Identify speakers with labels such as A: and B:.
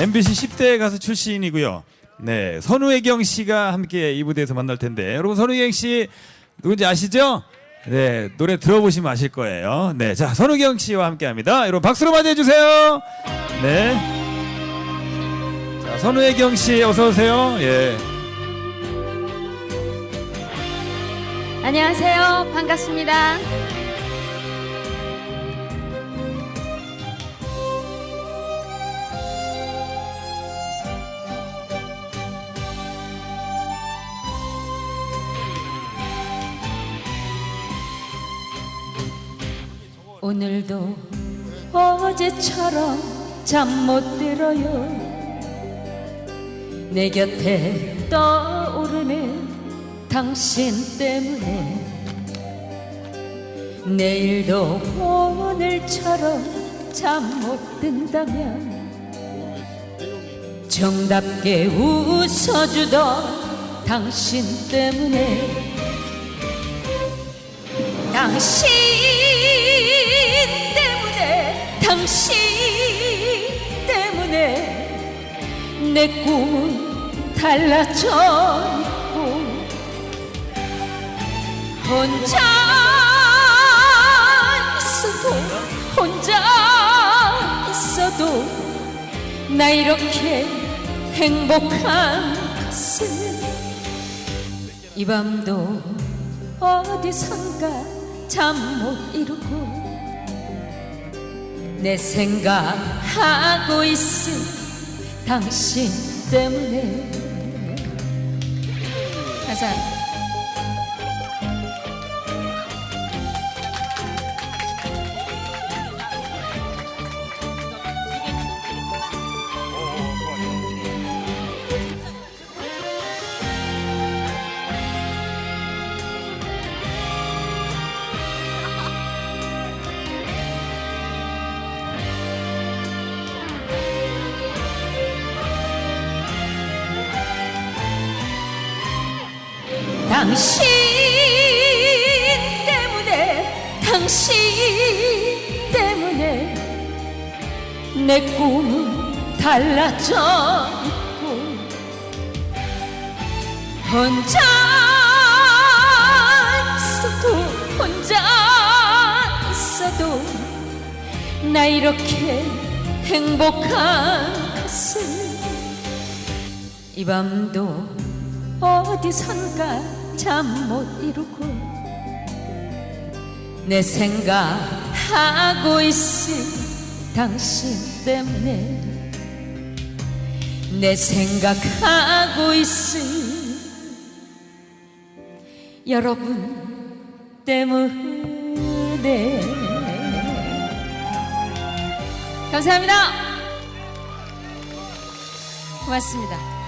A: MBC 10대 가수 출신이고요. 네, 선우혜경 씨가 함께 이 무대에서 만날 텐데 여러분 선우혜경 씨 누군지 아시죠? 네, 노래 들어보시면 아실 거예요. 네, 자 선우경 씨와 함께합니다. 여러분 박수로 맞이해 주세요. 네, 자 선우혜경 씨 어서 오세요. 예.
B: 안녕하세요. 반갑습니다. 오늘도 어제처럼 잠 못 들어요. 내 곁에 떠오르는 당신 때문에 내일도 오늘처럼 잠 못 든다면 정답게 웃어주던 당신 때문에 당신 당신 때문에 내 꿈은 달라져 있고 혼자 있어도 혼자 있어도 나 이렇게 행복한 것을 이 밤도 어디선가 잠 못 이루고 내 생각하고 있음 당신 때문에. 감사 당신 때문에 당신 때문에 내 꿈은 달라져 있고 혼자 있어도 혼자 있어도 나 이렇게 행복한 것을 이 밤도 어디선가 잠 못 이루고 내 생각하고 있음 당신 때문에. 내 생각하고 있음 여러분 때문에. 감사합니다. 고맙습니다